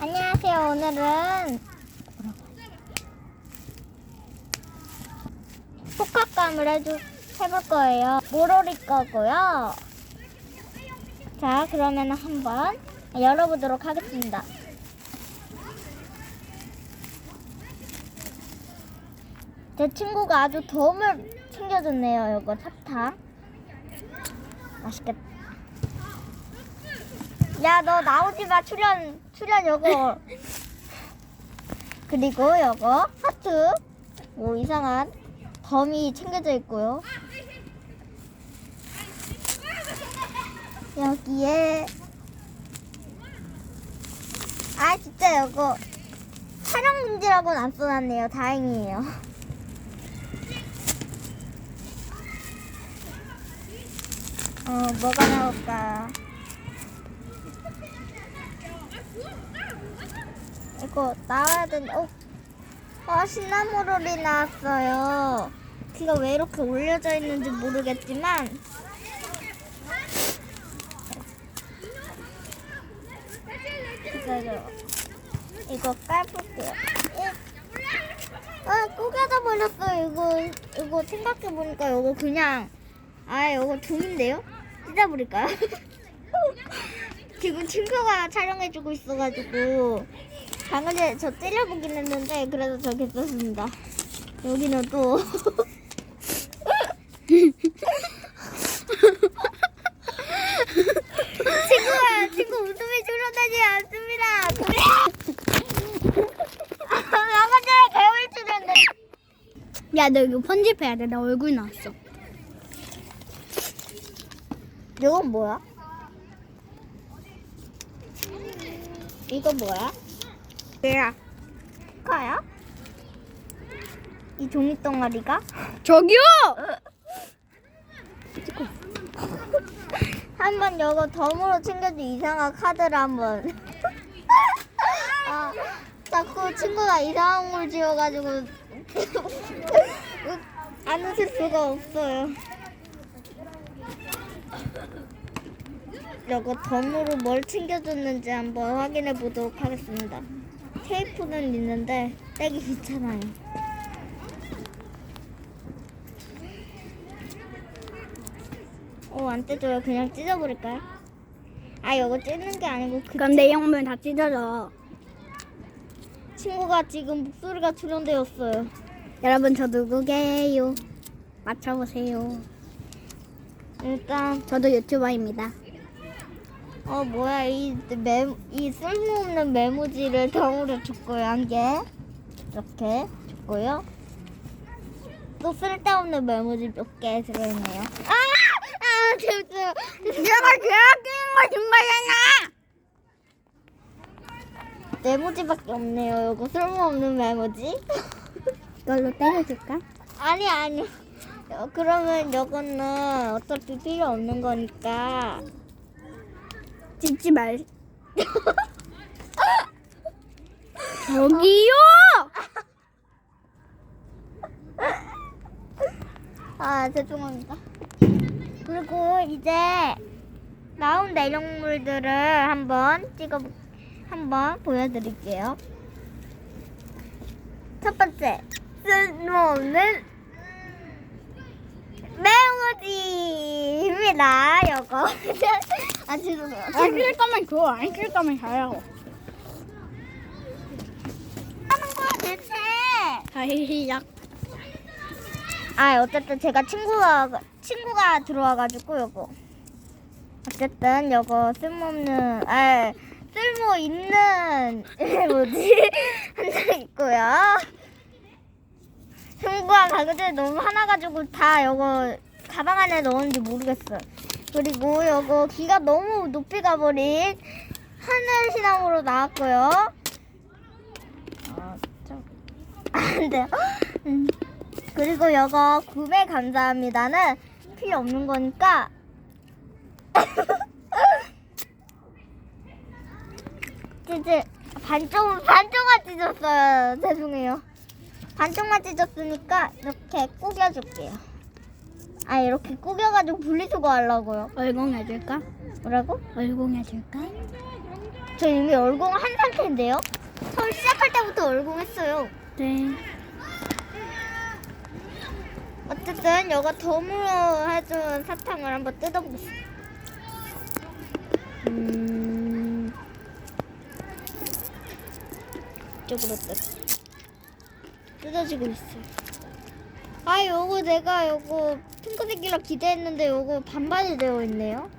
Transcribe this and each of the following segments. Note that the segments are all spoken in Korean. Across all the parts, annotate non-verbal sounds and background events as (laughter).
안녕하세요. 오늘은 복합감을 해주, 해볼 거예요. 모로리 거고요. 자, 그러면 한번 열어보도록 하겠습니다. 제 친구가 아주 도움을 챙겨줬네요. 이거 사탕. 맛있겠다. 야, 너 나오지 마. 출연, 출연 요거. (laughs) 그리고 요거 하트. 뭐 이상한 범이 챙겨져 있고요. 여기에 아 진짜 요거 촬영 금지라고는 안 써놨네요. 다행이에요. (laughs) 어 뭐가 나올까? 이거 나와야 되는데 어, 아 시나모롤이 나왔어요. 귀가 왜 이렇게 올려져 있는지 모르겠지만 기다려. 이거 까볼게요. 아 꾸겨져 버렸어 이거 이거 생각해 보니까 이거 그냥 아 이거 dum인데요? 찢어버릴까요? (laughs) 지금 친구가 촬영해주고 있어가지고 방금 전에 저 찔러보긴 했는데 그래도 저 괜찮습니다. 여기는 또 (laughs) 친구가 친구 웃음이 줄어들지 않습니다. 그래. 아까 전에 배울 줄인데. 야, 너 이거 편집해야 돼. 나 얼굴 나왔어. 이건 뭐야? 이거 뭐야? 얘야. 카야? 이 종이 덩어리가? 저기요! (laughs) 한번 이거 덤으로 챙겨준 이상한 카드를 한번. (laughs) 아, 자꾸 친구가 이상한 걸 지어가지고 (laughs) 안 웃을 수가 없어요. 이거 덤으로 뭘 챙겨줬는지 한번 확인해 보도록 하겠습니다. 테이프는 있는데 떼기 귀찮아요. 어, 안 뜯어요. 그냥 찢어버릴까요? 아, 이거 찢는 게 아니고 그 그럼 내용물 다 찢어져. 친구가 지금 목소리가 출연되었어요. 여러분, 저 누구게요? 맞춰보세요. 일단 저도 유튜버입니다. 어 뭐야 이 메, 이 쓸모없는 메모지를 덩으로 줬고요 한 개. 이렇게 줬고요. 또 쓸데없는 메모지 몇 개 들어있네요. 아! 아, 죄송해요. 내가 계약하는 거 정말이야! 메모지밖에 없네요. 이거 쓸모없는 메모지. 이걸로 때려줄까? 아니 아니. 어, 그러면 이거는 어차피 필요 없는 거니까. 찢지 말. (laughs) 저기요! 아 죄송합니다. 그리고 이제 나온 내용물들을 한번 찍어 한번 보여드릴게요. 첫 번째 쓸모없는 메모지입니다. (laughs) 이거 아 죄송해요. 안쓸 거면 줘. 안쓸 거면 잘하고. 하는 거야 대체? 시작. 아 어쨌든 제가 친구가 친구가 들어와가지고 요거 어쨌든 요거 쓸모없는 아 쓸모 있는 (laughs) 뭐지 한장 있고요. 친구가 전에 너무 화나가지고 다 요거 가방 안에 넣었는지 모르겠어요. 그리고 요거 귀가 너무 높이 가버린 하늘 시나무로 나왔고요. 어, 좀. (laughs) 안 돼요. 음. 그리고 이거 구매 감사합니다는 필요 없는 거니까 (laughs) 찌질 반쪽 반쪽만 찢었어요 죄송해요 반쪽만 찢었으니까 이렇게 구겨줄게요 아 이렇게 구겨가지고 분리수거 하려고요 얼공 해줄까? 뭐라고? 얼공 해줄까? 저 이미 얼공 한 상태인데요? 처음 시작할 때부터 얼공했어요. 네. 어쨌든 여가 덤으로 해준 사탕을 한번 뜯어보겠습니다. 음... 이쪽으로 뜯. 뜯어지고 있어요. 아, 요거 내가 요거 핑크색이라 기대했는데 요거 반반이 되어 있네요.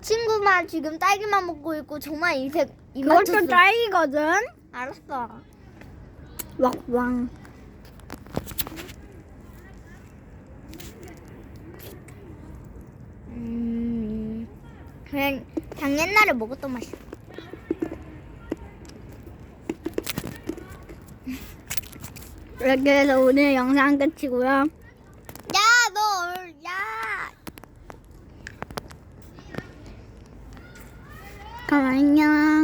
친구만 지금 딸기만 먹고 있고 정말 이색 이 그것도 맞췄어. 딸기거든. 알았어. 왁왕. 음, 그냥 그냥 옛날에 먹었던 맛이야. 이렇게 해서 오늘 영상 끝이고요. 야, 너, 얼- 야. 그럼 안녕.